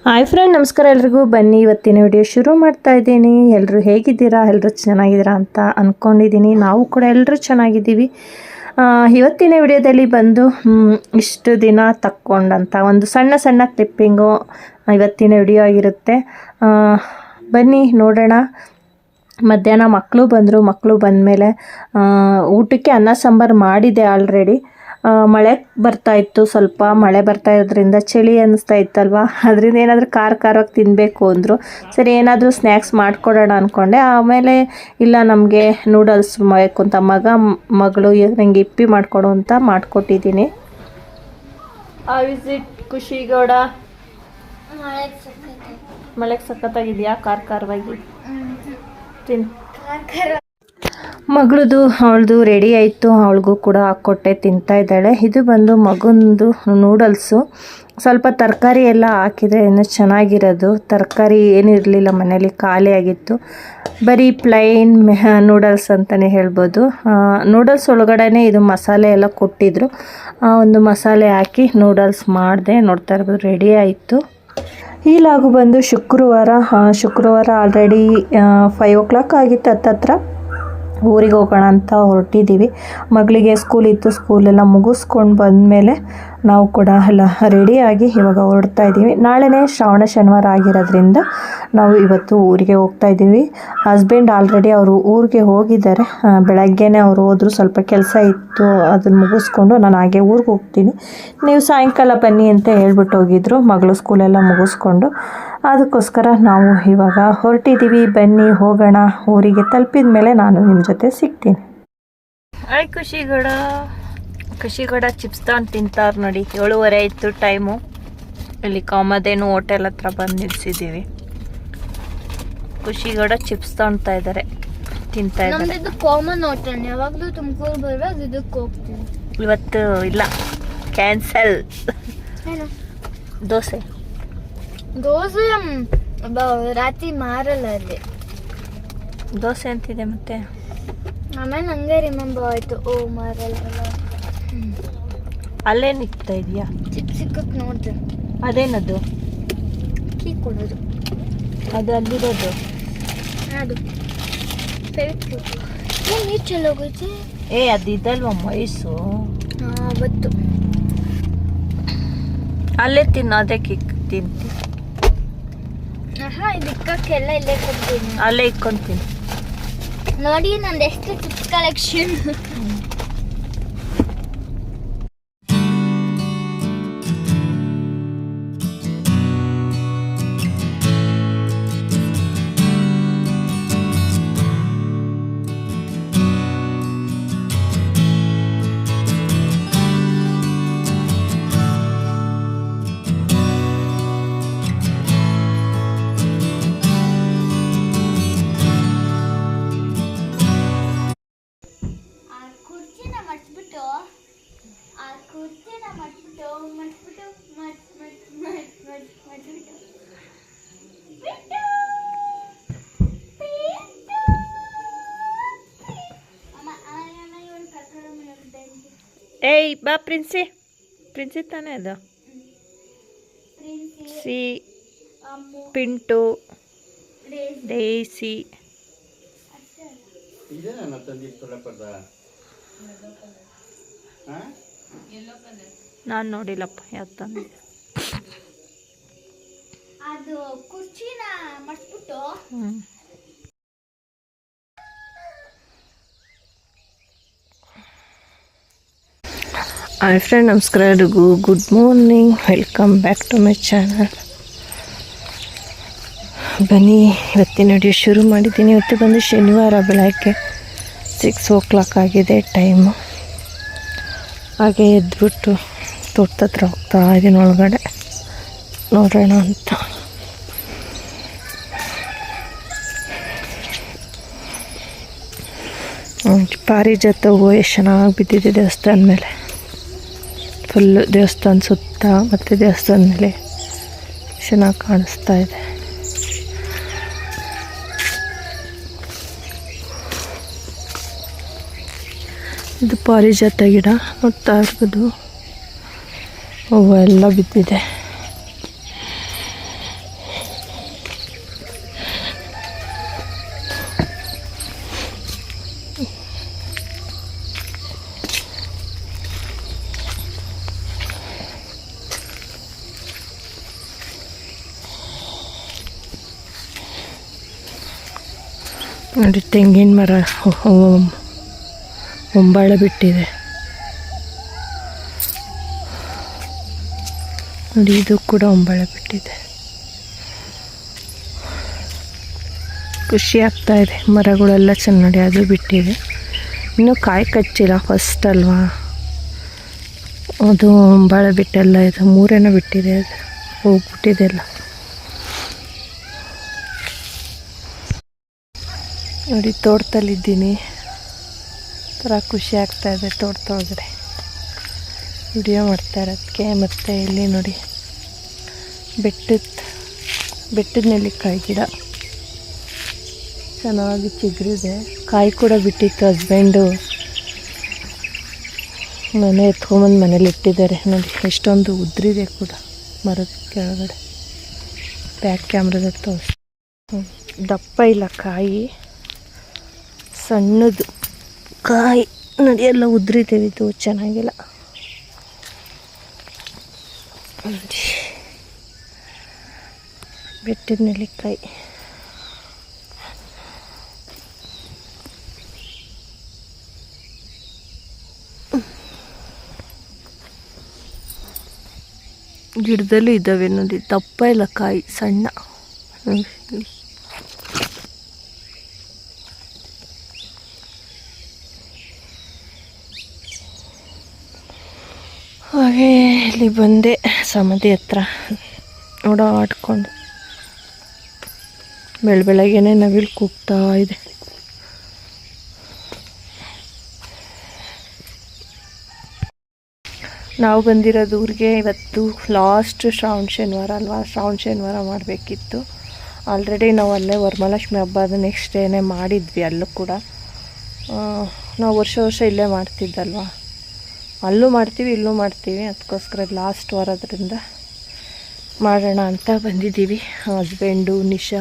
Hi friend ನಮಸ್ಕಾರ ಎಲ್ರಿಗೂ. ಬನ್ನಿ, ಇವತ್ತಿನ ವಿಡಿಯೋ ಶುರು ಮಾಡ್ತಾ ಇದ್ದೀನಿ. ಎಲ್ಲರೂ ಹೇಗಿದ್ದೀರಾ? ಎಲ್ಲರೂ ಚೆನ್ನಾಗಿದ್ದೀರಾ ಅಂತ ಅಂದ್ಕೊಂಡಿದ್ದೀನಿ ನಾವು ಕೂಡ ಎಲ್ಲರೂ ಚೆನ್ನಾಗಿದ್ದೀವಿ. ಇವತ್ತಿನ ವಿಡಿಯೋದಲ್ಲಿ ಬಂದು ಇಷ್ಟು ದಿನ ತಕ್ಕೊಂಡಂಥ ಒಂದು ಸಣ್ಣ ಸಣ್ಣ ಕ್ಲಿಪ್ಪಿಂಗು ಇವತ್ತಿನ ವಿಡಿಯೋ ಆಗಿರುತ್ತೆ. ಬನ್ನಿ, ನೋಡೋಣ. ಮಧ್ಯಾಹ್ನ ಮಕ್ಕಳು ಬಂದರು. ಮಕ್ಕಳು ಬಂದಮೇಲೆ ಊಟಕ್ಕೆ ಅನ್ನ, ಸಾಂಬಾರು ಮಾಡಿದೆ ಆಲ್ರೆಡಿ ಮಳೆ ಬರ್ತಾ ಇತ್ತು. ಸ್ವಲ್ಪ ಮಳೆ ಬರ್ತಾ ಇರೋದ್ರಿಂದ ಚಳಿ ಅನ್ನಿಸ್ತಾ ಇತ್ತಲ್ವ? ಅದರಿಂದ ಏನಾದರೂ ಖಾರ ಖಾರವಾಗಿ ತಿನ್ನಬೇಕು ಅಂದರು. ಸರಿ ಏನಾದರೂ ಸ್ನ್ಯಾಕ್ಸ್ ಮಾಡಿಕೊಡೋಣ ಅಂದ್ಕೊಂಡೆ ಆಮೇಲೆ ಇಲ್ಲ ನಮಗೆ ನೂಡಲ್ಸ್ ಬೇಕು ಅಂತ ಮಗ ಮಗಳು ನನಗೆ ಇಪ್ಪಿ ಮಾಡಿಕೊಡು ಅಂತ ಮಾಡಿಕೊಟ್ಟಿದ್ದೀನಿ. ವಿಸಿಟ್ ಖುಷಿಗೌಡ? ಮಳೆಗೆ ಸಖತ್ತಾಗಿದೆಯಾ? ಖಾರ ಖಾರವಾಗಿ? ತಿನ್ ಮಗಳದು, ಅವಳದು ರೆಡಿ ಆಯಿತು. ಅವಳಿಗೂ ಕೂಡ ಹಾಕ್ಕೊಟ್ಟೆ ತಿಂತಾ ಇದ್ದಾಳೆ. ಇದು ಬಂದು ಮಗಂದು ನೂಡಲ್ಸು ಸ್ವಲ್ಪ ತರಕಾರಿ ಎಲ್ಲ ಹಾಕಿದರೆ ಇನ್ನೂ ಚೆನ್ನಾಗಿರೋದು. ತರಕಾರಿ ಏನಿರಲಿಲ್ಲ ಮನೇಲಿ ಖಾಲಿ ಆಗಿತ್ತು. ಬರೀ ಪ್ಲೈನ್ ನೂಡಲ್ಸ್ ಅಂತಲೇ ಹೇಳ್ಬೋದು. ನೂಡಲ್ಸ್ ಒಳಗಡೆ ಇದು ಮಸಾಲೆ ಎಲ್ಲ ಕೊಟ್ಟಿದ್ರು. ಆ ಒಂದು ಮಸಾಲೆ ಹಾಕಿ ನೂಡಲ್ಸ್ ಮಾಡಿದೆ. ನೋಡ್ತಾ ಇರ್ಬೋದು ರೆಡಿ ಆಯಿತು. ಈ ಲಾಗು ಬಂದು ಶುಕ್ರವಾರ. ಶುಕ್ರವಾರ ಆಲ್ರೆಡಿ ಫೈವ್ ಓ ಕ್ಲಾಕ್ ಆಗಿತ್ತು ಹತ್ತತ್ರ. ಊರಿಗೆ ಹೋಗೋಣ ಅಂತ ಹೊರಟಿದ್ದೀವಿ. ಮಗಳಿಗೆ ಸ್ಕೂಲ್ ಇತ್ತು ಸ್ಕೂಲೆಲ್ಲ ಮುಗಿಸ್ಕೊಂಡು ಬಂದಮೇಲೆ ನಾವು ಕೂಡ ಎಲ್ಲ ರೆಡಿಯಾಗಿ ಇವಾಗ ಹೊರಡ್ತಾ ಇದ್ದೀವಿ. ನಾಳೆನೇ ಶ್ರಾವಣ ಶನಿವಾರ ಆಗಿರೋದ್ರಿಂದ ನಾವು ಇವತ್ತು ಊರಿಗೆ ಹೋಗ್ತಾ ಇದ್ದೀವಿ. ಹಸ್ಬೆಂಡ್ ಆಲ್ರೆಡಿ ಅವರು ಊರಿಗೆ ಹೋಗಿದ್ದಾರೆ. ಬೆಳಗ್ಗೆನೆ ಅವರು ಹೋದರು. ಸ್ವಲ್ಪ ಕೆಲಸ ಇತ್ತು. ಅದನ್ನು ಮುಗಿಸ್ಕೊಂಡು ನಾನು ಹಾಗೆ ಊರಿಗೆ ಹೋಗ್ತೀನಿ. ನೀವು ಸಾಯಂಕಾಲ ಬನ್ನಿ ಅಂತ ಹೇಳ್ಬಿಟ್ಟು ಹೋಗಿದ್ರು. ಮಗಳು ಸ್ಕೂಲೆಲ್ಲ ಮುಗಿಸ್ಕೊಂಡು. ಅದಕ್ಕೋಸ್ಕರ ನಾವು ಇವಾಗ ಹೊರಟಿದ್ದೀವಿ. ಬನ್ನಿ, ಹೋಗೋಣ. ಊರಿಗೆ ತಲುಪಿದ ಮೇಲೆ ನಾನು ನಿಮ್ಮ ಜೊತೆ ಸಿಗ್ತೀನಿ. ಆಯ್ ಖುಷಿಗೌಡ ಖುಷಿಗೌಡ ಚಿಪ್ಸ್ ತಗೊಂಡು ತಿಂತಾರ ನೋಡಿ. ಏಳುವರೆ ಆಯಿತು ಟೈಮು. ಇಲ್ಲಿ ಕಾಮದೇನು ಹೋಟೆಲ್ ಹತ್ರ ಬಂದು ನಿಲ್ಸಿದ್ದೀವಿ ಖುಷಿಗೌಡ ಚಿಪ್ಸ್ ತಗೊಳ್ತಾ ಇದ್ದಾರೆ ತಿಂತಾ ಇದ್ದಾರೆ ಇದು ಕಾಮನ್ ಹೋಟೆಲ್. ಯಾವಾಗಲೂ ತುಮಕೂರು ಬರುವಾಗ ಇದಕ್ಕೆ ಹೋಗ್ತೀವಿ. ಇವತ್ತು ಇಲ್ಲ. ಕ್ಯಾನ್ಸಲ್. ದೋಸೆ. ದೋಸೆ ರಾತ್ರಿ ಮಾರಲ್ಲ ಅಲ್ಲಿ. ದೋಸೆ ಅಂತಿದೆ ಮತ್ತೆ. ಆಮೇಲೆ ನಂಗೆ ರಿಮೆಂಬರ್ ಆಯ್ತು. ಓ ಮಾರಲ್ಲ ಅಲ್ಲೇ ನಿಗ್ತಾ ಇದೆಯಾ? ಚಿಪ್ ಸಿಕ್ಕಕ್ ನೋಡ್ದೆ. ಅದೇನದು? ಕೀ ಕೊಡೋದು. ಅದು ಅಲ್ಲಿರೋದು. ಅದು. ಫೇವ್ರೆಟ್ ಏನು ನೀರು ಚೆಲ್ಲೋಗೈತೆ ಏ ಅದು ಇದಲ್ವಾ ಮೈಸು ಹಾಂ ಅಲ್ಲೇ ತಿನ್ನು ಅದೇ ಕಿಕ್ ತಿಂತಿ ಇದಕ್ಕೆಲ್ಲ ಇಲ್ಲೇ ಕೊಡ್ತೀನಿ. ಅಲ್ಲೇ ಇಕ್ಕೊಂತೀನಿ ನೋಡಿ ನಂದು ಎಷ್ಟು ಚಿಪ್ಸ್ ಕಲೆಕ್ಷನ್ ಬಾ ಪ್ರಿನ್ಸಿ ಪ್ರಿನ್ಸಿ ತಾನೇ ಅದು ಸಿ ಪಿಂಟು ಡೇಸಿ ನಾನು ನೋಡಿಲ್ಲಪ್ಪ ಯಾವ ತಂದೆ ಅದು ಕುರ್ಚಿನ ಮಡ್ಸ್ಬಿಟ್ಟು ಹಾಯ್ ಫ್ರೆಂಡ್ ನಮಸ್ಕಾರ ಎಲ್ರಿಗೂ good morning welcome back to my channel ಬನ್ನಿ, ಇವತ್ತಿನ ವಿಡಿಯೋ ಶುರು ಮಾಡಿದ್ದೀನಿ. ಇವತ್ತು ಬಂದು ಶನಿವಾರ ಬೆಳಗ್ಗೆ ಸಿಕ್ಸ್ ಓ ಕ್ಲಾಕ್ ಆಗಿದೆ ಟೈಮು ಹಾಗೆ ಎದ್ಬಿಟ್ಟು ತೋಟದತ್ರ ಹೋಗ್ತಾ ಇದ್ದೀನಿ ಒಳಗಡೆ. ನೋಡೋಣ ಅಂತ. ಪಾರಿಜಾತ ಹೂವು ಎಷ್ಟು ಚೆನ್ನಾಗಿ ಬಿದ್ದಿದೆ ದೇವಸ್ಥಾನ ಮೇಲೆ. ಫುಲ್ಲು ದೇವಸ್ಥಾನ ಸುತ್ತ ಮತ್ತು ದೇವಸ್ಥಾನ ಮೇಲೆ ಚೆನ್ನಾಗಿ ಕಾಣಿಸ್ತಾ ಇದೆ. ಇದು ಪಾರಿಜಾತ ಗಿಡ ನೋಡ್ತಾ ಇರ್ಬೋದು ಹೂವು ಎಲ್ಲ ಬಿದ್ದಿದೆ. ನೋಡಿ ತೆಂಗಿನ ಮರ ಹೊಂಬಾಳೆ ಬಿಟ್ಟಿದೆ. ನೋಡಿ, ಇದು ಕೂಡ ಹೊಂಬಾಳೆ ಬಿಟ್ಟಿದೆ. ಖುಷಿ ಆಗ್ತಾ ಇದೆ. ಮರಗಳೆಲ್ಲ ಚೆನ್ನಾಗಿ ಅದು ಬಿಟ್ಟಿದೆ. ಇನ್ನೂ ಕಾಯಿ ಕಚ್ಚಿಲ್ಲ ಫಸ್ಟ್ ಅಲ್ವಾ? ಅದು ಹೊಂಬಾಳೆ ಬಿಟ್ಟೆಲ್ಲ ಇದು ಮೂರೇನೋ ಬಿಟ್ಟಿದೆ ಅದು. ಹೋಗ್ಬಿಟ್ಟಿದೆ ನೋಡಿ, ತೋಟದಲ್ಲಿದ್ದೀನಿ. ಥರ ಖುಷಿ ಆಗ್ತಾ ಇದೆ ತೋಟದೊಳಗಡೆ. ವಿಡಿಯೋ ಮಾಡ್ತಾ ಇರೋದಕ್ಕೆ, ಮತ್ತು ಇಲ್ಲಿ ನೋಡಿ, ಬೆಟ್ಟದ ಬೆಟ್ಟದ ನೆಲ್ಲಿಕಾಯಿ ಗಿಡ. ಚೆನ್ನಾಗಿ ಚಿಗುರಿದೆ. ಕಾಯಿ ಕೂಡ ಬಿಟ್ಟಿತ್ತು ಹಸ್ಬೆಂಡು ಮನೆ ಎತ್ಕೊಂಬಂದು ಮನೇಲಿ ಇಟ್ಟಿದ್ದಾರೆ. ನೋಡಿ, ಎಷ್ಟೊಂದು ಉದ್ರಿದೆ ಕೂಡ ಮರದ ಕೆಳಗಡೆ. ಬ್ಯಾಕ್ ಕ್ಯಾಮ್ರಾದಾಗ ತೋರಿಸ್. ದಪ್ಪ ಇಲ್ಲ ಕಾಯಿ. ಸಣ್ಣದು. ಕಾಯಿ ನೋಡಿ ಎಲ್ಲ ಇದು ಚೆನ್ನಾಗಿಲ್ಲ. ಬೆಟ್ಟದ ನೆಲ್ಲಿಕಾಯಿ. ಗಿಡದಲ್ಲೂ ಇದ್ದಾವೆ ನೋಡಿ, ದಪ್ಪ ಇಲ್ಲ ಕಾಯಿ, ಸಣ್ಣ. ಹಾಗೆ ಇಲ್ಲಿ ಬಂದೆ ಸಮಾಧಿ ಹತ್ರ. ಓಡಾಡ್ಕೊಂಡು ಬೆಳ ಬೆಳಗ್ಗೆನೆ ನವಿಲು ಕೂಗ್ತಾ ಇದೆ. ನಾವು ಬಂದಿರೋದು ಊರಿಗೆ ಇವತ್ತು ಲಾಸ್ಟ್ ಶ್ರಾವಣ ಶನಿವಾರ ಅಲ್ವಾ? ಶ್ರಾವಣ ಶನಿವಾರ ಮಾಡಬೇಕಿತ್ತು. ಆಲ್ರೆಡಿ ನಾವು ಅಲ್ಲೇ ವರಮಹಾಲಕ್ಷ್ಮಿ ಹಬ್ಬದ ನೆಕ್ಸ್ಟ್ ಡೇನೇ ಮಾಡಿದ್ವಿ, ಅಲ್ಲೂ ಕೂಡ. ನಾವು ವರ್ಷ ವರ್ಷ ಇಲ್ಲೇ ಮಾಡ್ತಿದ್ದಲ್ವಾ? ಅಲ್ಲೂ ಮಾಡ್ತೀವಿ, ಇಲ್ಲೂ ಮಾಡ್ತೀವಿ. ಅದಕ್ಕೋಸ್ಕರ ಲಾಸ್ಟ್ ವಾರದ್ರಿಂದ ಮಾಡೋಣ ಅಂತ ಬಂದಿದ್ದೀವಿ. ಹಸ್ಬೆಂಡು ನಿಶಾ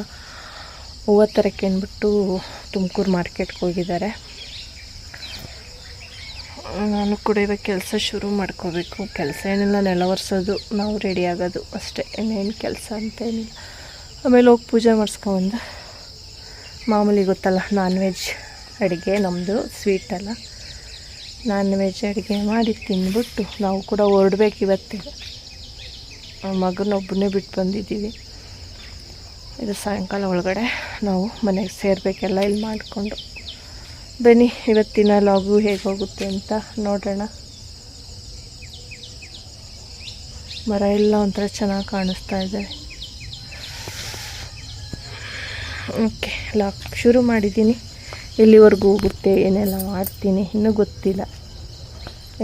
ಹೂವು ತರಕ್ಕೆ ಅಂದ್ಬಿಟ್ಟು ತುಮಕೂರು ಮಾರ್ಕೆಟ್ಗೆ ಹೋಗಿದ್ದಾರೆ. ನಾನು ಕೂಡ ಇವಾಗ ಕೆಲಸ ಶುರು ಮಾಡ್ಕೋಬೇಕು. ಕೆಲಸ ಏನಿಲ್ಲ, ನೆಲ ಒರೆಸೋದು, ನಾವು ರೆಡಿ ಆಗೋದು ಅಷ್ಟೇ. ಇನ್ನೇನು ಕೆಲಸ ಅಂತ ಏನಿಲ್ಲ. ಆಮೇಲೆ ಹೋಗಿ ಪೂಜೆ ಮಾಡಿಸ್ಕೊಂಬಂದು ಮಾಮೂಲಿ ಗೊತ್ತಲ್ಲ ನಾನ್ ವೆಜ್ ಅಡುಗೆ ನಮ್ಮದು ಸ್ವೀಟ್ ಅಲ್ಲ. ನಾನ್ ವೆಜ್ ಅಡುಗೆ ಮಾಡಿ ತಿಂದ್ಬಿಟ್ಟು ನಾವು ಕೂಡ ಹೊರಡ್ಬೇಕು ಇವತ್ತೇ. ಮಗನೊಬ್ಬನೇ ಬಿಟ್ಟು ಬಂದಿದ್ದೀವಿ. ಇದು ಸಾಯಂಕಾಲ ಒಳಗಡೆ ನಾವು ಮನೆಗೆ ಸೇರಬೇಕೆಲ್ಲ ಇಲ್ಲಿ ಮಾಡಿಕೊಂಡು. ಬನ್ನಿ, ಇವತ್ತಿನ ಲಾಗು ಹೇಗೆ ಹೋಗುತ್ತೆ ಅಂತ ನೋಡೋಣ. ಮರ ಎಲ್ಲ ಒಂಥರ ಚೆನ್ನಾಗಿ ಕಾಣಿಸ್ತಾ ಇದೆ. ಓಕೆ, ಲಾಕ್ ಶುರು ಮಾಡಿದ್ದೀನಿ. ಎಲ್ಲಿವರೆಗೂ ಹೋಗುತ್ತೆ, ಏನೆಲ್ಲ ಮಾಡ್ತೀನಿ, ಇನ್ನೂ ಗೊತ್ತಿಲ್ಲ.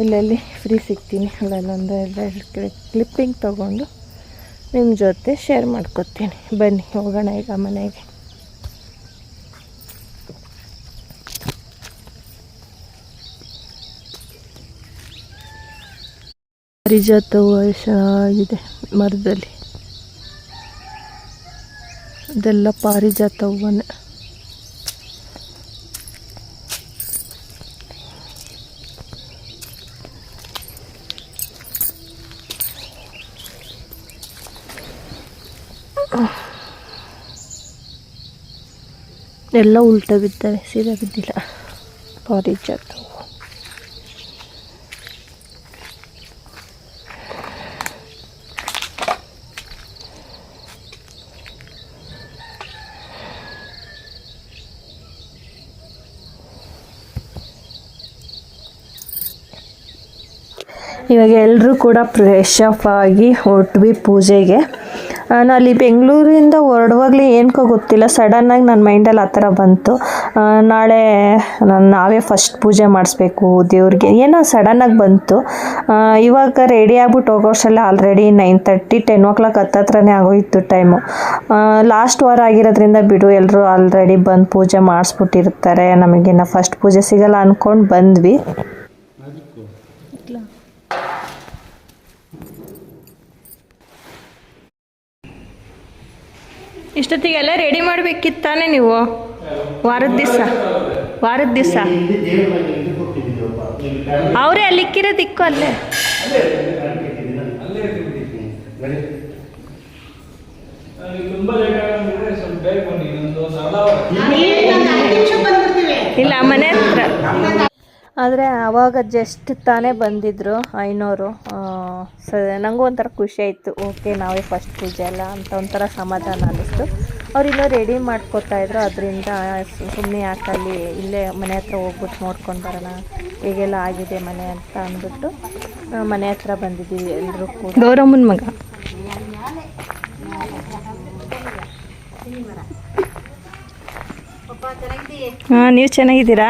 ಎಲ್ಲೆಲ್ಲಿ ಫ್ರೀ ಸಿಗ್ತೀನಿ ಅಲ್ಲೆಲ್ಲೊಂದು ಎಲ್ಲ ಕ್ಲಿಪ್ಪಿಂಗ್ ತೊಗೊಂಡು ನಿಮ್ಮ ಜೊತೆ ಶೇರ್ ಮಾಡ್ಕೊತೀನಿ. ಬನ್ನಿ, ಹೋಗೋಣ ಈಗ ಮನೆಗೆ. ಪಾರಿಜಾತ ಚೆನ್ನಾಗಿದೆ ಮರದಲ್ಲಿ. ಇದೆಲ್ಲ ಪಾರಿಜಾತ ಹೂವನೇ ಎಲ್ಲ ಉಲ್ಟ ಬಿದ್ದಾವೆ ಸೀರೆ ಬಿದ್ದಿಲ್ಲ. ಭಾರಿ ಹೂವು ಇವಾಗ ಎಲ್ಲರೂ ಕೂಡ ಫ್ರೆಶ್ ಅಪ್ ಆಗಿ ಹೊಟ್ಟು ಪೂಜೆಗೆ. ನಾನು ಅಲ್ಲಿ ಬೆಂಗಳೂರಿಂದ ಹೊರಡುವಾಗಲೇ ಏನಕ್ಕೋ ಗೊತ್ತಿಲ್ಲ. ಸಡನ್ನಾಗಿ ನನ್ನ ಮೈಂಡಲ್ಲಿ ಆ ಥರ ಬಂತು. ನಾಳೆ ನಾನು ನಾವೇ ಫಸ್ಟ್ ಪೂಜೆ ಮಾಡಿಸ್ಬೇಕು ದೇವ್ರಿಗೆ. ಏನೋ ಸಡನ್ನಾಗಿ ಬಂತು. ಇವಾಗ ರೆಡಿ ಆಗ್ಬಿಟ್ಟು ಹೋಗೋಷ್ಟರಲ್ಲಿ already nine thirty ten o'clock ಹತ್ತತ್ರನೇ ಆಗೋಯ್ತು ಟೈಮು ಲಾಸ್ಟ್ ವಾರ ಆಗಿರೋದ್ರಿಂದ ಬಿಡು ಎಲ್ಲರೂ ಆಲ್ರೆಡಿ ಬಂದು ಪೂಜೆ ಮಾಡಿಸ್ಬಿಟ್ಟಿರ್ತಾರೆ. ನಮಗಿನ್ನ ಫಸ್ಟ್ ಪೂಜೆ ಸಿಗಲ್ಲ ಅಂದ್ಕೊಂಡು ಬಂದ್ವಿ. ಇಷ್ಟೊತ್ತಿಗೆಲ್ಲ ರೆಡಿ ಮಾಡಬೇಕಿತ್ತಾನೆ ನೀವು? ವಾರದ ದಿವಸ ವಾರದ ದಿವಸ. ಅವರೇ ಅಲ್ಲಿ ದಿಕ್ಕು ಅಲ್ಲೇ. ಇಲ್ಲ ಮನೆ ಹತ್ರ. ಆದರೆ ಆವಾಗ ಜಸ್ಟ್ ತಾನೇ ಬಂದಿದ್ದರು ಐನೋರು. ಸ ನನಗೂ ಒಂಥರ ಖುಷಿ ಆಯಿತು. ಓಕೆ ನಾವೇ ಫಸ್ಟ್ ಪೂಜೆ ಅಲ್ಲ ಅಂತ ಒಂಥರ ಸಮಾಧಾನ ಅನ್ನಿಸ್ತು. ಅವ್ರು ಇನ್ನೂ ರೆಡಿ ಮಾಡ್ಕೊತಾ ಇದ್ರು. ಅದರಿಂದ ಸುಮ್ಮನೆ ಯಾಕಲ್ಲಿ ಇಲ್ಲೇ ಮನೆ ಹತ್ರ ಹೋಗ್ಬಿಟ್ಟು ನೋಡ್ಕೊಂಡು ಬರೋಣ ಹೇಗೆಲ್ಲ ಆಗಿದೆ ಮನೆ ಅಂತ ಅಂದ್ಬಿಟ್ಟು ಮನೆ ಹತ್ರ ಬಂದಿದ್ದೀವಿ ಎಲ್ಲರೂ ಕೂಡ. ಗೌರಮ್ಮನ ಮಗ. ಹಾಂ ನೀವು ಚೆನ್ನಾಗಿದ್ದೀರಾ?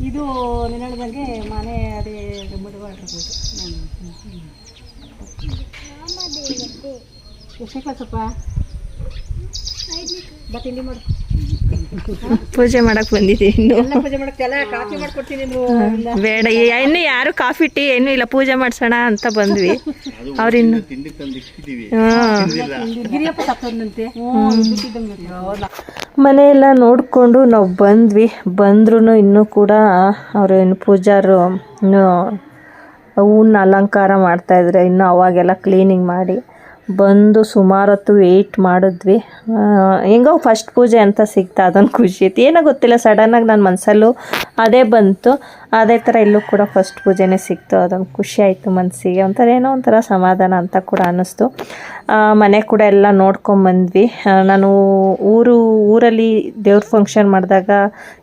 ಇದು ನೀನು ಹೇಳ್ದಂಗೆ ಮನೆ ಅದೇ ಮುಡುಗಾಡಿರ್ಬೋದು ಎಷ್ಟೇ ಕ್ಲಾಸಪ್ಪ ಬಟ್ ತಿಂಡಿ ಮಾಡು. ಪೂಜೆ ಮಾಡಕ್ ಬಂದಿದ್ದೀನಿ ಇನ್ನು. ಎಲ್ಲ ಪೂಜೆ ಮಾಡಕ್ಕೆಲ್ಲ ಕಾಫಿ ಮಾಡ್ಕೊಡ್ತೀನಿ ನೀವು ಬೇಡ. ಇನ್ನು ಯಾರು ಕಾಫಿ ಟೀ ಏನು ಇಲ್ಲ. ಪೂಜೆ ಮಾಡ್ಸೋಣ ಅಂತ ಬಂದ್ವಿ. ಅವ್ರಿನ್ನು ಮನೆಯೆಲ್ಲ ನೋಡಿಕೊಂಡು ನಾವು ಬಂದ್ವಿ. ಬಂದ್ರೂ ಇನ್ನೂ ಕೂಡ ಅವರು ಇನ್ನು ಪೂಜಾರು ಇನ್ನು ಹೂವನ್ನ ಅಲಂಕಾರ ಮಾಡ್ತಾಯಿದ್ರೆ ಇನ್ನು ಅವಾಗೆಲ್ಲ ಕ್ಲೀನಿಂಗ್ ಮಾಡಿ. ಬಂದು ಸುಮಾರು ಹೊತ್ತು ವೆಯ್ಟ್ ಮಾಡಿದ್ವಿ. ಹೆಂಗೋ ಫಸ್ಟ್ ಪೂಜೆ ಅಂತ ಸಿಗ್ತಾ ಅದೊಂದು ಖುಷಿ ಐತಿ ಏನೋ ಗೊತ್ತಿಲ್ಲ ಸಡನ್ನಾಗಿ ನನ್ನ ಮನಸ್ಸಲ್ಲೂ ಅದೇ ಬಂತು. ಅದೇ ಥರ ಇಲ್ಲೂ ಕೂಡ ಫಸ್ಟ್ ಪೂಜೆನೇ ಸಿಕ್ತು. ಅದೊಂದು ಖುಷಿ ಆಯಿತು ಮನಸ್ಸಿಗೆ ಒಂಥರ ಏನೋ ಒಂಥರ ಸಮಾಧಾನ ಅಂತ ಕೂಡ ಅನ್ನಿಸ್ತು. ಮನೆ ಕೂಡ ಎಲ್ಲ ನೋಡ್ಕೊಂಬಂದ್ವಿ ನಾನು ಊರು, ಊರಲ್ಲಿ ದೇವ್ರ ಫಂಕ್ಷನ್ ಮಾಡಿದಾಗ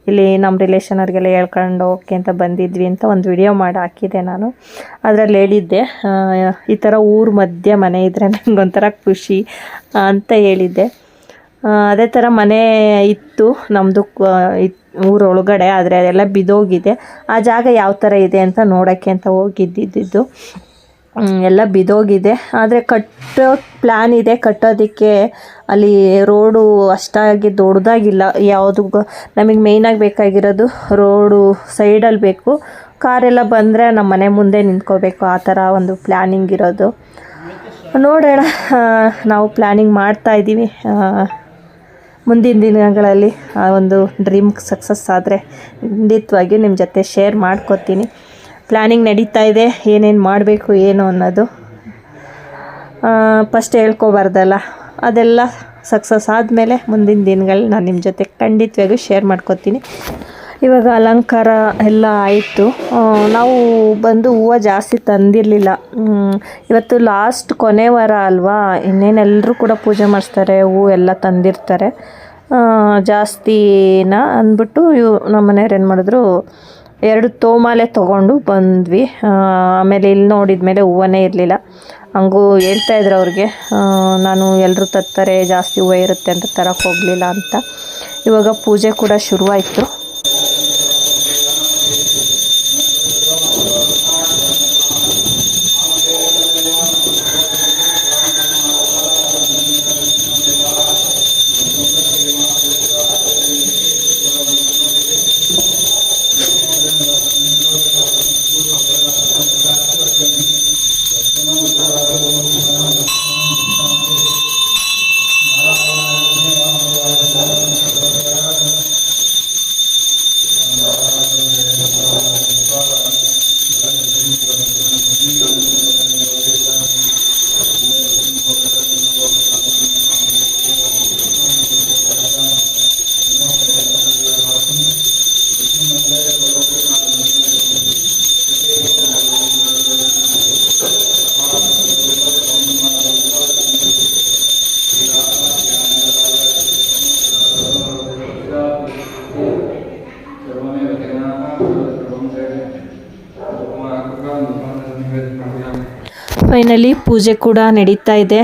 ಇಲ್ಲಿ ನಮ್ಮ ರಿಲೇಷನ್ ಅವ್ರಿಗೆಲ್ಲ ಹೇಳ್ಕೊಂಡು ಓಕೆ ಅಂತ ಬಂದಿದ್ವಿ ಅಂತ ಒಂದು ವಿಡಿಯೋ ಮಾಡಿ ಹಾಕಿದ್ದೆ ನಾನು. ಅದರಲ್ಲಿ ಹೇಳಿದ್ದೆ. ಈ ಥರ ಊರು ಮಧ್ಯೆ ಮನೆ ಇದ್ದರೆ ನನಗೊಂಥರ ಖುಷಿ ಅಂತ ಹೇಳಿದ್ದೆ. ಅದೇ ಥರ ಮನೆ ಇತ್ತು ನಮ್ಮದು ಊರೊಳಗಡೆ, ಆದರೆ ಅದೆಲ್ಲ ಬಿದೋಗಿದೆ. ಆ ಜಾಗ ಯಾವ ಥರ ಇದೆ ಅಂತ ನೋಡೋಕ್ಕೆ ಅಂತ ಹೋಗಿದ್ದಿದ್ದು. ಎಲ್ಲ ಬಿದೋಗಿದೆ. ಆದರೆ ಕಟ್ಟೋ ಪ್ಲ್ಯಾನ್ ಇದೆ, ಕಟ್ಟೋದಕ್ಕೆ ಅಲ್ಲಿ ರೋಡು ಅಷ್ಟಾಗಿ ದೊಡ್ಡದಾಗಿಲ್ಲ. ಯಾವುದು ನಮಗೆ ಮೇಯ್ನಾಗಿ ಬೇಕಾಗಿರೋದು ರೋಡು ಸೈಡಲ್ಲಿ ಬೇಕು. ಕಾರೆಲ್ಲ ಬಂದರೆ ನಮ್ಮ ಮನೆ ಮುಂದೆ ನಿಂತ್ಕೋಬೇಕು, ಆ ಥರ ಒಂದು ಪ್ಲ್ಯಾನಿಂಗ್ ಇರೋದು. ನೋಡೋಣ. ನಾವು ಪ್ಲ್ಯಾನಿಂಗ್ ಮಾಡ್ತಾ ಇದ್ದೀವಿ. ಮುಂದಿನ ದಿನಗಳಲ್ಲಿ ಆ ಒಂದು ಡ್ರೀಮ್ ಸಕ್ಸಸ್ ಆದರೆ ಖಂಡಿತವಾಗಿಯೂ ನಿಮ್ಮ ಜೊತೆ ಶೇರ್ ಮಾಡ್ಕೋತೀನಿ. ಪ್ಲ್ಯಾನಿಂಗ್ ನಡೀತಾ ಇದೆ, ಏನೇನು ಮಾಡಬೇಕು, ಏನು ಅನ್ನೋದು. ಫಸ್ಟ್ ಹೇಳ್ಕೊಬಾರ್ದಲ್ಲ, ಅದೆಲ್ಲ ಸಕ್ಸಸ್ ಆದಮೇಲೆ ಮುಂದಿನ ದಿನಗಳಲ್ಲಿ ನಾನು ನಿಮ್ಮ ಜೊತೆ ಖಂಡಿತವಾಗಿಯೂ ಶೇರ್ ಮಾಡ್ಕೊತೀನಿ. ಇವಾಗ ಅಲಂಕಾರ ಎಲ್ಲ ಆಯಿತು. ನಾವು ಬಂದು ಹೂವು ಜಾಸ್ತಿ ತಂದಿರಲಿಲ್ಲ. ಇವತ್ತು ಲಾಸ್ಟ್ ಕೊನೆ ವಾರ ಅಲ್ವಾ? ಇನ್ನೇನೆಲ್ಲರೂ ಕೂಡ ಪೂಜೆ ಮಾಡಿಸ್ತಾರೆ ಹೂವು ಎಲ್ಲ ತಂದಿರ್ತಾರೆ. ಜಾಸ್ತಿನ ಅಂದ್ಬಿಟ್ಟು ಇವು ನಮ್ಮ ಮನೆಯವ್ರು ಏನು ಮಾಡಿದ್ರು, ಎರಡು ತೋಮಾಲೆ ತೊಗೊಂಡು ಬಂದ್ವಿ. ಆಮೇಲೆ ಇಲ್ಲಿ ನೋಡಿದ ಮೇಲೆ ಹೂವನೇ ಇರಲಿಲ್ಲ. ಹಂಗೂ ಹೇಳ್ತಾ ಇದ್ರು ಅವ್ರಿಗೆ ನಾನು ಎಲ್ಲರೂ ತತ್ತಾರೆ ಜಾಸ್ತಿ ಹೂವು ಇರುತ್ತೆ ಅಂತ ತರಕ್ಕೆ ಹೋಗಲಿಲ್ಲ ಅಂತ. ಇವಾಗ ಪೂಜೆ ಕೂಡ ಶುರುವಾಯಿತು. ಫೈನಲಿ ಪೂಜೆ ಕೂಡ ನಡೀತಾ ಇದೆ.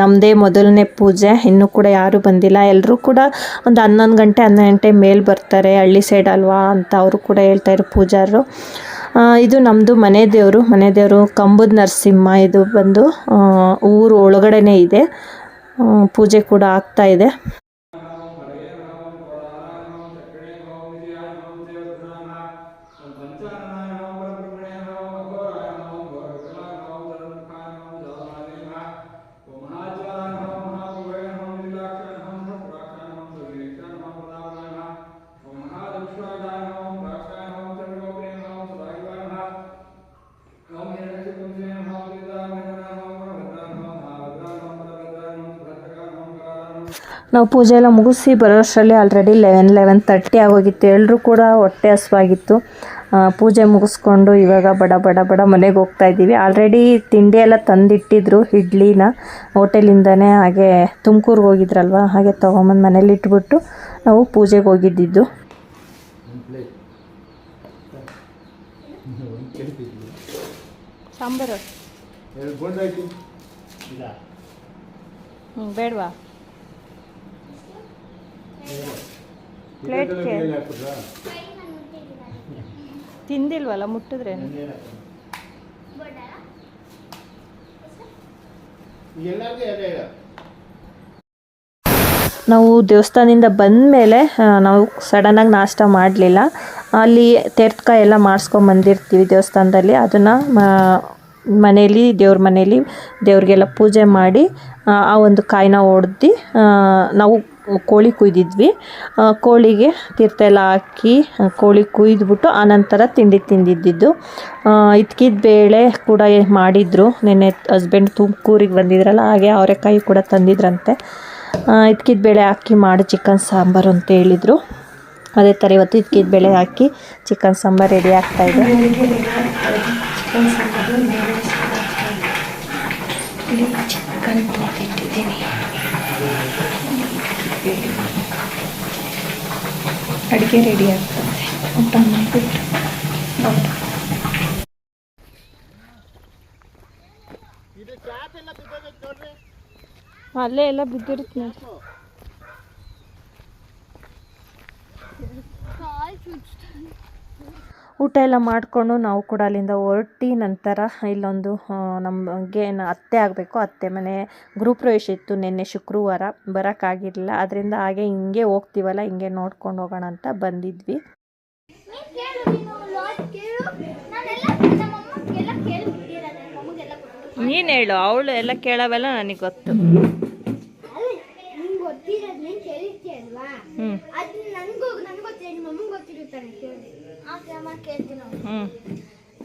ನಮ್ಮದೇ ಮೊದಲನೇ ಪೂಜೆ. ಇನ್ನೂ ಕೂಡ ಯಾರೂ ಬಂದಿಲ್ಲ. ಎಲ್ಲರೂ ಕೂಡ ಒಂದು ಹನ್ನೊಂದು ಗಂಟೆ ಹನ್ನೊಂದು ಗಂಟೆ ಮೇಲೆ ಬರ್ತಾರೆ. ಹಳ್ಳಿ ಸೈಡ್ ಅಲ್ವಾ ಅಂತ ಅವರು ಕೂಡ ಹೇಳ್ತಾ ಇದ್ರು ಪೂಜಾರರು. ಇದು ನಮ್ಮದು ಮನೆ ದೇವರು. ಮನೆ ದೇವರು ಕಂಬದ ನರಸಿಂಹ. ಇದು ಬಂದು ಊರು ಒಳಗಡೆನೇ ಇದೆ. ಪೂಜೆ ಕೂಡ ಆಗ್ತಾ ಇದೆ. ನಾವು ಪೂಜೆ ಎಲ್ಲ ಮುಗಿಸಿ ಬರೋಷ್ಟರಲ್ಲಿ ಆಲ್ರೆಡಿ ಲೆವೆನ್ ಲೆವೆನ್ ತರ್ಟಿ ಆಗೋಗಿತ್ತು. ಎಲ್ಲರೂ ಕೂಡ ಹೊಟ್ಟೆ ಹಸುವಾಗಿತ್ತು. ಪೂಜೆ ಮುಗಿಸ್ಕೊಂಡು ಇವಾಗ ಬಡ ಬಡ ಬಡ ಮನೆಗೆ ಹೋಗ್ತಾ ಇದ್ದೀವಿ. ಆಲ್ರೆಡಿ ತಿಂಡಿ ಎಲ್ಲ ತಂದಿಟ್ಟಿದ್ರು ಇಡ್ಲಿನ. ಹೋಟೆಲಿಂದನೇ ಹಾಗೆ ತುಮಕೂರಿಗೆ ಹೋಗಿದ್ರಲ್ವ? ಹಾಗೆ ತೊಗೊಂಬಂದು ಮನೇಲಿ ಇಟ್ಬಿಟ್ಟು ನಾವು ಪೂಜೆಗೆ ಹೋಗಿದ್ದಿದ್ದು. ಸಾಂಬಾರು. ಹ್ಞೂ ಬೇಡವಾ? ಪ್ಲೇಟ್ಗೆ ತಿಂದಿಲ್ವಲ್ಲ ಮುಟ್ಟಿದ್ರೆ? ನಾವು ದೇವಸ್ಥಾನದಿಂದ ಬಂದ ಮೇಲೆ ನಾವು ಸಡನ್ನಾಗಿ ನಾಷ್ಟ ಮಾಡಲಿಲ್ಲ. ಅಲ್ಲಿ ತೆರ್ತ್ಕಾಯಿ ಎಲ್ಲ ಮಾಡಿಸ್ಕೊಂಬಂದಿರ್ತೀವಿ ದೇವಸ್ಥಾನದಲ್ಲಿ. ಅದನ್ನು ಮನೇಲಿ ದೇವ್ರ ಮನೇಲಿ ದೇವ್ರಿಗೆಲ್ಲ ಪೂಜೆ ಮಾಡಿ ಆ, ಆ ಒಂದು ಕಾಯಿನ ಒಡ್ದು ನಾವು ಕೋಳಿ ಕುಯ್ದಿದ್ವಿ. ಕೋಳಿಗೆ ತೀರ್ಥ ಎಲ್ಲ ಹಾಕಿ ಕೋಳಿ ಕುಯ್ದುಬಿಟ್ಟು ಆನಂತರ ತಿಂಡಿ ತಿಂದಿದ್ದಿದ್ದು. ಇದ್ಕಿದ ಬೇಳೆ ಕೂಡ ಮಾಡಿದ್ರು. ನಿನ್ನೆ ಹಸ್ಬೆಂಡ್ ತುಮಕೂರಿಗೆ ಬಂದಿದ್ರಲ್ಲ, ಹಾಗೆ ಅವರೆಕಾಯಿ ಕೂಡ ತಂದಿದ್ರಂತೆ. ಇದ್ಕಿದ ಬೇಳೆ ಹಾಕಿ ಮಾಡಿ ಚಿಕನ್ ಸಾಂಬಾರು ಅಂತ ಹೇಳಿದರು. ಅದೇ ಥರ ಇವತ್ತು ಇದ್ಕಿದ ಬೇಳೆ ಹಾಕಿ ಚಿಕನ್ ಸಾಂಬಾರು ರೆಡಿ ಆಗ್ತಾ ಅಡುಗೆ ರೆಡಿ ಆಗ್ತದೆ ಊಟ ಮಾಡಿಬಿಟ್ಟು ಅಲ್ಲೇ ಎಲ್ಲ ಬಿದ್ದಿರುತ್ತೆ ನೋಡಿ ಕಾಲ್ ಚುಚ್ತಾರೆ ಊಟ ಎಲ್ಲ ಮಾಡಿಕೊಂಡು ನಾವು ಕೂಡ ಅಲ್ಲಿಂದ ಹೊರಟಿ ನಂತರ ಇಲ್ಲೊಂದು ನಮಗೆ ನ- ಅತ್ತೆ ಆಗಬೇಕು. ಅತ್ತೆ ಮನೆ ಗೃಹಪ್ರವೇಶ ಇತ್ತು ನಿನ್ನೆ ಶುಕ್ರವಾರ. ಬರೋಕ್ಕಾಗಿರಲಿಲ್ಲ. ಅದರಿಂದ ಹಾಗೆ ಹಿಂಗೆ ಹೋಗ್ತೀವಲ್ಲ ಹಿಂಗೆ ನೋಡ್ಕೊಂಡು ಹೋಗೋಣ ಅಂತ ಬಂದಿದ್ವಿ. ನೀನ್ ಹೇಳು ಅವಳು ಎಲ್ಲ ಕೇಳವೆಲ್ಲ ನನಗೆ ಗೊತ್ತು. ಹ್ಞೂ ಹ್ಞೂ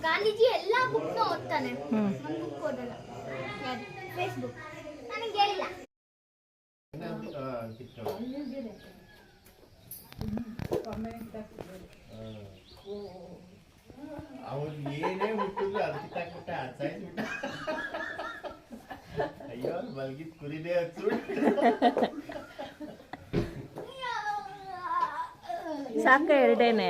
ಗಾಂಧೀಜಿ ಎಲ್ಲ ಬುಕ್ನ ಓದ್ತಾನೆ. ಹ್ಞೂ ಒಂದು ಬುಕ್ ಓದಲ್ಲ. ಫೇಸ್ಬುಕ್ ನನಗೆ ಹೇಳಿಲ್ಲ. ಅವ್ರು ಏನೇ ಹುಟ್ಟಿದ್ರು ಅಯ್ಯೋ ಮಲ್ಗಿದ್ ಕುರಿದೇ ಹಚ್ಚು ಸಾಕ ಎರಡೇನೆ.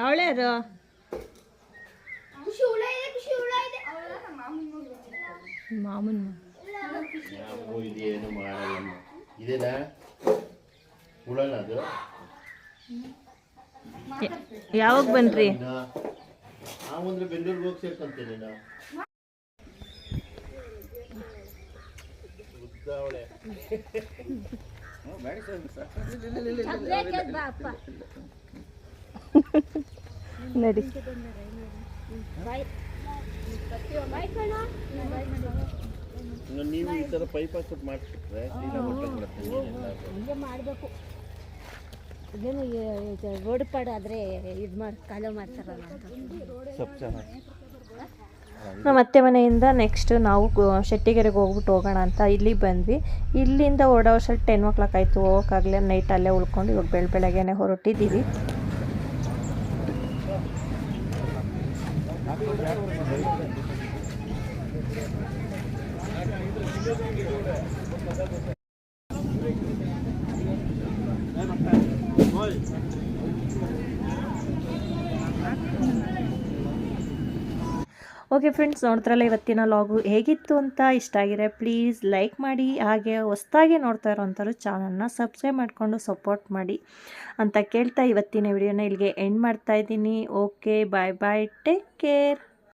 ಅವಳೇ ಅದು ಮಾಮೂನ್ ನಾವು ಇದೇನು ಮಾಡಲ್ಲ. ಇದೇನಾ? ಹುಳನ ಅದು? ಯಾವಾಗ ಬನ್ರಿ ಅಂದ್ರೆ ಬೆಂಗಳೂರಿಗೆ ಹೋಗಿ ಸೇರ್ಕೊಂತೀನಿ ನಾವು ಉದ್ದ ಅವಳೆ ನಡಿ. ನೀವು ಈ ತರ ಪೈಪ್ ಹಾಕ್ಬಿಟ್ಟು ಮಾಡಿಸ್ಬಿಟ್ರೆ ಮಾಡ್ಬೇಕು ಮಾಡಬೇಕು. ಇದೇನು ರೋಡ್ ಪಾಡಾದರೆ ಇದು ಮಾಡಿ ಕಾಲೋ ಮಾಡ್ತಾರಲ್ಲ ಅಂತ. ನಮ್ಮ ಅತ್ತೆ ಮನೆಯಿಂದ ನೆಕ್ಸ್ಟ್ ನಾವು ಶೆಟ್ಟಿಗೆರೆಗೆ ಹೋಗ್ಬಿಟ್ಟು ಹೋಗೋಣ ಅಂತ ಇಲ್ಲಿ ಬಂದ್ವಿ. ಇಲ್ಲಿಂದ ಓಡೋವಷ್ಟರಲ್ಲಿ ಟೆನ್ ಓ ಕ್ಲಾಕ್ ಆಯಿತು, ಹೋಗೋಕ್ಕಾಗಲಿ ನೈಟ್ ಅಲ್ಲೇ ಉಳ್ಕೊಂಡು ಇವಾಗ ಬೆಳ, ಬೆಳಗ್ಗೆನೆ ಹೊರಟಿದ್ದೀವಿ. ಓಕೆ ಫ್ರೆಂಡ್ಸ್, ನೋಡ್ತಾರಲ್ಲ ಇವತ್ತಿನ ಲಾಗು ಹೇಗಿತ್ತು ಅಂತ ಇಷ್ಟ ಆಗಿದೆ ಪ್ಲೀಸ್ ಲೈಕ್ ಮಾಡಿ, ಹಾಗೆ ಹೊಸ್ದಾಗಿ ನೋಡ್ತಾ ಇರೋವಂಥವ್ರು ಚಾನಲ್ನ ಸಬ್ಸ್ಕ್ರೈಬ್ ಮಾಡಿಕೊಂಡು ಸಪೋರ್ಟ್ ಮಾಡಿ ಅಂತ ಕೇಳ್ತಾ ಇವತ್ತಿನ ವಿಡಿಯೋನ ಇಲ್ಲಿಗೆ ಎಂಡ್ ಮಾಡ್ತಾ ಇದ್ದೀನಿ. Okay bye bye take care